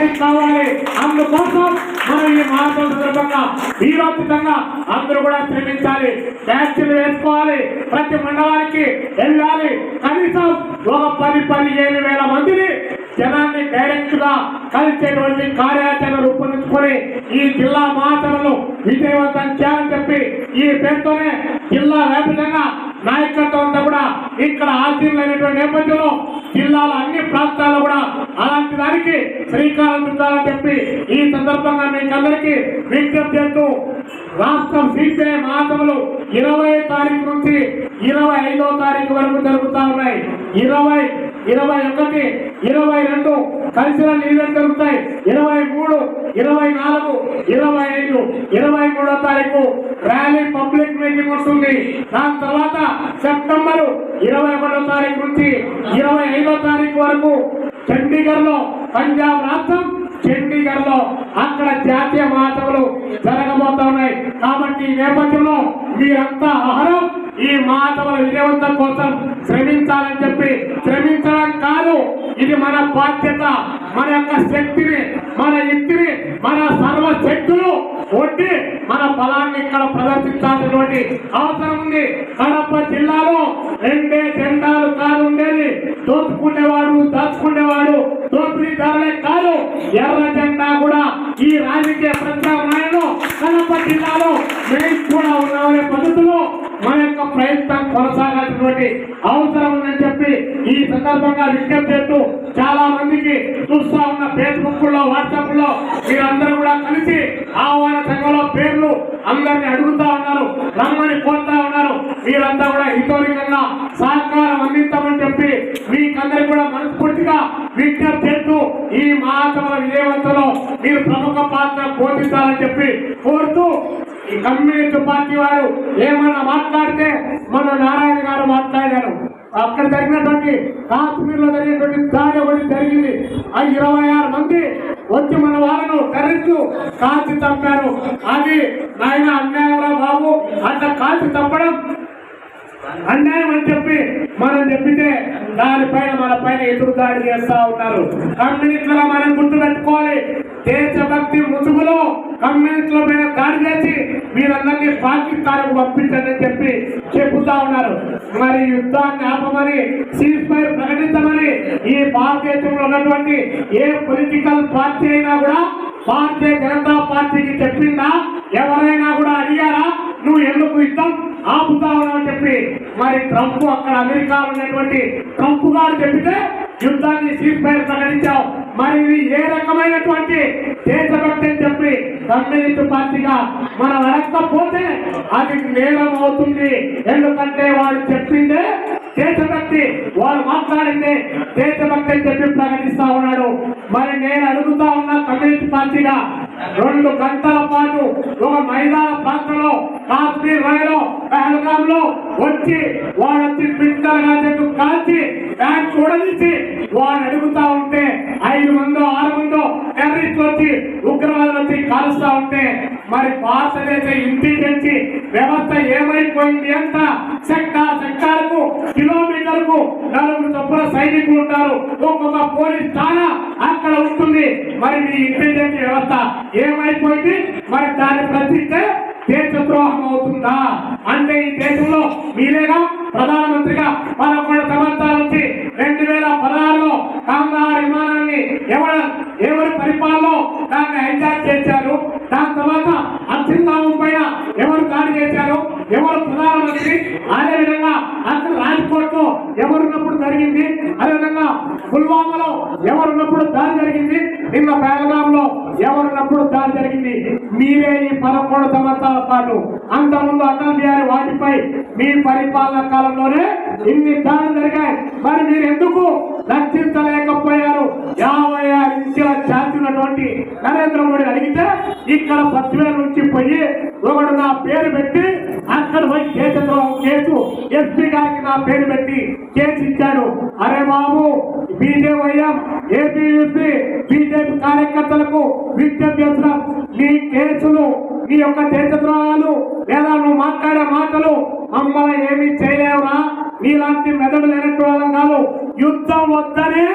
Public కావాలి అందుకోసం మనం ఈ మహాత్మ సందర్భంగా వీరోచితంగా అందరూ కూడా శ్రమించాలి. ట్యాక్సీలు వేసుకోవాలి. ప్రతి మండలానికి వెళ్ళాలి. కనీసం ఒక పది పదిహేను వేల మందిని జనాన్ని డైరెక్ట్గా కలిసేటువంటి కార్యాచరణ రూపొందించుకొని ఈ జిల్లా మహాసభలు విజయవంతం చేయాలని చెప్పి ఈ పేరుతోనే జిల్లా వ్యాప్తంగా నాయకత్వం అంతా కూడా ఇక్కడ ఆశీర్లైనటువంటి నేపథ్యంలో జిల్లాల అన్ని ప్రాంతాల్లో కూడా అలాంటి దానికి శ్రీకారం చుట్టాలని చెప్పి ఈ సందర్భంగా మీకందరికీ విజ్ఞప్తి చేస్తూ రాష్ట్రం సిపిఐ మహాసభలు ఇరవై తారీఖు నుంచి ఇరవై ఐదో తారీఖు వరకు జరుగుతా ఉన్నాయి. ఇరవై ఇరవై ఒకటి ఇరవై రెండు కల్చరల్ ఈవెంట్ జరుగుతాయి. ఇరవై మూడు ఇరవై నాలుగు ఇరవై ఐదు ఇరవై మూడో తారీఖు ర్యాలీ పబ్లిక్ మీటింగ్ వస్తుంది. దాని తర్వాత సెప్టెంబర్ ఇరవై ఒకటో తారీఖు నుంచి ఇరవై ఐదో తారీఖు వరకు చండీగఢ్లో పంజాబ్ రాష్ట్రం చండీగఢ్లో అక్కడ జాతీయ మహాసభలు జరగబోతా ఉన్నాయి. కాబట్టి ఈ నేపథ్యంలో మీరంతా ఆహారం ఈ మహాసభల విజయవంతం కోసం శ్రమించాలని చెప్పి శ్రమించడం కాదు. ఇది మన బాధ్యత మన యొక్క శక్తిని మన యుక్తిని మన సర్వశక్తులు ఒడ్డి మన బలాన్ని ఇక్కడ ప్రదర్శించాల్సినటువంటి అవసరం ఉంది. కడప జిల్లాలో రెండే జెండాలు కాదు ఉండేది. దోచుకునేవాడు దాచుకునేవాడు దోపిడీదారులే కాదు. ఎర్ర జెండా కూడా ఈ రాజకీయ ప్రత్యామ్నాయంలో కడప జిల్లాలో మేము కూడా ఉన్నామనే పద్ధతిలో మన యొక్క ప్రయత్నం కొనసాగాల్సినటువంటి అవసరం ఉందని చెప్పి ఈ సందర్భంగా విజ్ఞప్తి చేస్తూ చాలా మందికి చూస్తా ఉన్న ఫేస్బుక్లో వాట్సాప్లో మీరందరూ కూడా కలిసి ఆహ్వాన సంఘంలో పేర్లు అందరిని అడుగుతా ఉన్నారు రమ్మని కోరుతా ఉన్నారు. మీరంతా కూడా హితోరికంగా సహకారం అందిస్తామని చెప్పి మీకందరికి కూడా మనస్ఫూర్తిగా విజ్ఞప్తి చేస్తూ ఈ మహాసభల విజయవంతంలో మీరు ప్రముఖ పాత్ర పోషించాలని చెప్పి కోరుతూ ఈ కమ్యూనిస్ట్ పార్టీ వారు ఏమన్నా మాట్లాడితే మన నారాయణ గారు మాట్లాడారు అక్కడ జరిగినటువంటి కాశ్మీర్లో జరిగినటువంటి దాడి ఒకటి జరిగింది. ఆ ఇరవై ఆరు మంది వచ్చి మన వాళ్ళను కరెంటు కాల్చి చంపారు. అది నాయన అన్యాయంలో బాబు అట్లా కాల్చి చంపడం అన్యాయం అని చెప్పి మనం చెప్పితే దానిపైన మన పైన ఎదురు దాడి చేస్తా ఉన్నారు? కమ్యూనిస్టులుగా మనం గుర్తు పెట్టుకోవాలి. దేశభక్తి ముసుగులో కమ్యూనిస్టుల పైన దాడి చేసి మీరందరినీ పాకిస్తాన్కు పంపించండి అని చెప్పి చెబుతా ఉన్నారు. మరి యుద్ధాన్ని ఆపమని సీజ్ ఫైర్ ప్రకటించమని ఈ భారతదేశంలో ఉన్నటువంటి ఏ పొలిటికల్ పార్టీ అయినా కూడా భారతీయ జనతా పార్టీకి చెప్పిందా ఎవరైనా కూడా అడిగారా నువ్వు ఎందుకు యుద్ధం ఆపుతా ఉన్నావు చెప్పి మరి ట్రంప్ అక్కడ అమెరికాలో ఉన్నటువంటి ట్రంప్ గారు చెప్పితే యుద్ధాన్ని సీజ్ ఫైర్ ప్రకటించావు మరి ఇది ఏ రకమైనటువంటి దేశభక్తి అని చెప్పి కమ్యూనిస్ట్ పార్టీగా మనం వెనక్కపోతే అది నేరం అవుతుంది. ఎందుకంటే వాళ్ళు చెప్పిందే దేశభక్తి. వాళ్ళు మాట్లాడిందే దేశభక్తి అని చెప్పి ప్రకటిస్తా ఉన్నాడు. మరి నేను అడుగుతా ఉన్నా కమ్యూనిస్ట్ పార్టీగా రెండు గంటల పాటు ఒక మైదాన ప్రాంతంలో కాశ్మీర్ రైలు పహల్గామ్లో వచ్చి వాడు వచ్చి పిట్టలుగా చెట్టు కాల్చి బ్యాంక్ చూడనిచ్చి వాడు అడుగుతా ఉంటే ఐదు మందో ఆరు మందో టెర్రరిస్ట్ వచ్చి ఉగ్రవాదులు వచ్చి కాలుస్తా ఉంటే మరి భారతదేశ ఇంటెలిజెన్స్ వ్యవస్థ ఏమైపోయింది ఎంత సెక్టార్ సెక్టార్కు కిలోమీటర్కు నలుగురు చొప్పున సైనికులు ఉంటారు. ఒక్కొక్క పోలీస్ స్థానా అక్కడ ఉంటుంది. మరి మీ ఇంటెలిజెన్స్ వ్యవస్థ? ఏమైపోయింది? మరి దాన్ని ప్రశ్నిస్తే దేశద్రోహం అవుతుందా? అంటే ఈ దేశంలో మీరే ప్రధానమంత్రిగా పదకొండు సంవత్సరాల నుంచి రెండు వేల పదహారులో కాంగార్ విమానాన్ని ఎవరు ఎవరి పరిపాలనలో దాన్ని హైజాక్ చేశారు దాని తర్వాత అత్యున్నామం పైన ఎవరు దాడి చేశారు ఎవరు ప్రధానమంత్రి అదే విధంగా అసలు రాజ్కోట్లో ఎవరున్నప్పుడు జరిగింది? అదేవిధంగా పుల్వామాలో ఎవరున్నప్పుడు దాడి జరిగింది? నిన్న పేలగాం లో ఎవరున్నప్పుడు దాడి జరిగింది? మీరే ఈ పదకొండు సంవత్సరాల పాటు అంతకుముందు అటల్ బిహారీ వాజ్పేయి మీ పరిపాలన కాలంలోనే ఇన్ని దాడులు జరిగాయి. మరి మీరు ఎందుకు రక్షించలేకపోయారు? యాభై ఆరు ఇంచుల ఛార్జ్ ఉన్నటువంటి నరేంద్ర మోడీ అడిగితే ఇక్కడ పశ్చిమ నుంచి పోయి ఒకడు నా పేరు పెట్టి అక్కడ పోయి కేసులో కేసు ఎస్పీ గారికి నా పేరు పెట్టి కేసు ఇచ్చారు అరే బాబు బీజేవైఎం ఏపీయూసీ బీజేపీ కార్యకర్తలకు విజ్ఞప్తి చేస్తున్నాం నీ కేసులు నీ యొక్క దేశద్రోహాలు లేదా నువ్వు మాట్లాడే మాటలు మమ్మల్ని ఏమీ చేయలేవురా? నీలాంటి మెదడు లేనట్టు వాళ్ళం కాదు యుద్ధం వద్దనే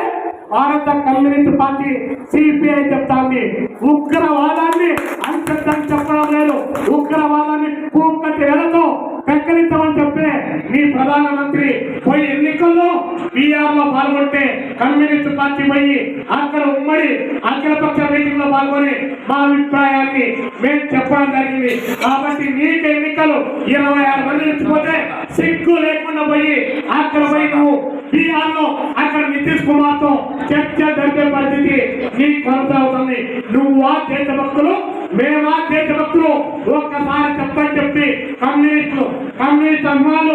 భారత కమ్యూనిస్ట్ పార్టీ సిపిఐ చెప్తాంది. ఉగ్రవాదాన్ని అంతం చెప్పడం లేదు. ఉగ్రవాదాన్ని కూకటి నెలతో పెక్కరించమని చెప్పే మీ ప్రధానమంత్రి పోయి ఎన్నికల్లో బీఆర్లో పాల్గొంటే కమ్యూనిస్ట్ పార్టీ పోయి అక్కడ ఉమ్మడి అఖిలపక్ష మీటింగ్లో పాల్గొని మా అభిప్రాయాన్ని మేము చెప్పడం జరిగింది. కాబట్టి నీకు ఎన్నికలు ఇరవై ఆరు మంది ఇచ్చిపోతే సిగ్గు లేకుండా పోయి అక్కడ పోయి నువ్వు బీఆర్లో అక్కడ నితీష్ కుమార్తో చర్చ జరిపే పరిస్థితి నీకు కొనసాగుతుంది. నువ్వా దేశభక్తులు మేమా దేశభక్తులు ఒక్కసారి చెప్పని చెప్పి కమ్యూనిస్టులు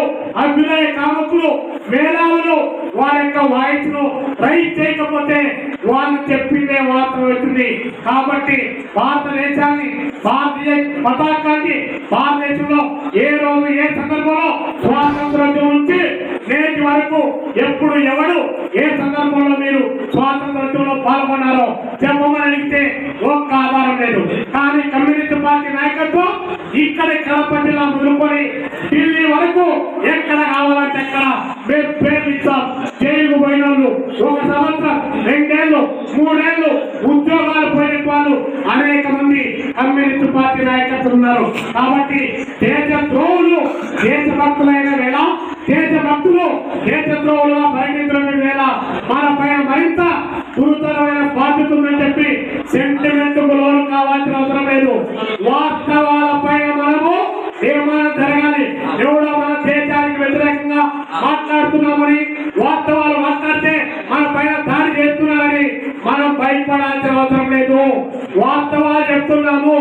కమ్యూనిస్ట్ అభ్యుదయ కామకులు మేధావులు వారి యొక్క వాయిస్ను రైట్ చేయకపోతే వాళ్ళు చెప్పిందే వార్త వచ్చింది. కాబట్టి భారతదేశాన్ని భారతీయ పతాకాన్ని భారతదేశంలో ఏ రోజు ఏ సందర్భంలో స్వాతంత్రం నుంచి నేటి వరకు ఎప్పుడు ఎవడు ఏ సందర్భంలో మీరు స్వాతంత్రంలో పాల్గొన్నారో చెప్పమని అడిగితే ఒక్క ఆధారం లేదు. కానీ కమ్యూనిస్ట్ పార్టీ నాయకత్వం ఇక్కడ కడప మొదలుకొని ఢిల్లీ వరకు ఎక్కడ కావాలంటే ఎక్కడ మేము ప్రేమిస్తాం. జైలుకు పోయిన వాళ్ళు ఒక సంవత్సరం రెండేళ్ళు మూడేళ్ళు ఉద్యోగాలు పోయిన వాళ్ళు అనేక మంది కమ్యూనిస్ట్ పార్టీ నాయకత్వం ఉన్నారు. కాబట్టి దేశ ద్రోహులు దేశభక్తులైన వేళ దేశభక్తులు దేశద్రోహులుగా పరిగణించిన వేళ మన పైన మరింత గురుతరమైన బాధ్యత ఉందని చెప్పి సెంటిమెంట్ లోన్ కావాల్సిన అవసరం లేదు. వాస్తవ భయపడాల్సిన అవసరం లేదు. వాస్తవాలు చెప్తున్నాము.